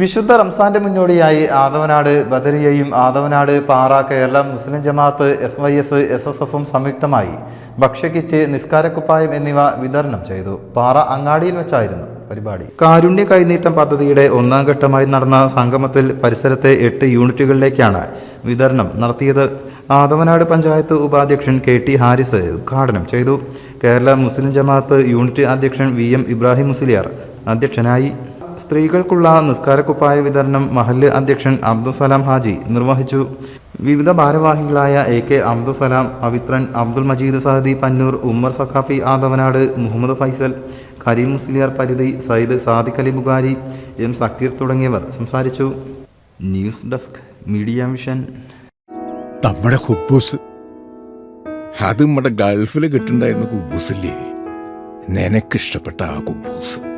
വിശുദ്ധ റംസാന്റെ മുന്നോടിയായി Athavanad ബദരിയയും Athavanad Para Kerala Muslim Jamaath S Y S S S എഫും സംയുക്തമായി ഭക്ഷ്യക്കിറ്റ് നിസ്കാരക്കുപ്പായം എന്നിവ വിതരണം ചെയ്തു. പാറ അങ്ങാടിയിൽ വെച്ചായിരുന്നു പരിപാടി. കാരുണ്യ കൈനീട്ടം പദ്ധതിയുടെ ഒന്നാം ഘട്ടമായി നടന്ന സംഗമത്തിൽ പരിസരത്തെ എട്ട് യൂണിറ്റുകളിലേക്കാണ് വിതരണം നടത്തിയത്. ആദവനാട് പഞ്ചായത്ത് ഉപാധ്യക്ഷൻ കെ ടി ഹാരിസ് ഉദ്ഘാടനം ചെയ്തു. കേരള മുസ്ലിം ജമാഅത്ത് യൂണിറ്റ് അധ്യക്ഷൻ വി എം ഇബ്രാഹിം മുസ്ലിയാർ അധ്യക്ഷനായി സ്ത്രീകൾക്കുള്ള നിസ്കാരക്കുപ്പായ വിതരണം മഹല്ല് അധ്യക്ഷൻ അബ്ദുസലാം ഹാജി നിർവഹിച്ചു. വിവിധ ഭാരവാഹികളായ എ കെ അബ്ദുസലാം പവിത്രൻ അബ്ദുൽ മജീദ് സഹദി പന്നൂർ ഉമ്മർ സഖാഫി ആദവനാട് മുഹമ്മദ് ഫൈസൽ കരീം മുസ്ലിയാർ പരിധി സയ്യിദ് സാദിഖ് അലി ബുഖാരി എം സക്കീർ തുടങ്ങിയവർ സംസാരിച്ചു. News desk media mission. നമ്മുടെ ഹുബൂസ്. അത് നമ്മുടെ ഗൾഫിൽ കിട്ടുണ്ടായിരുന്ന കുബൂസില്ലേ? നിനക്കിഷ്ടപ്പെട്ട ആ കുബൂസ്.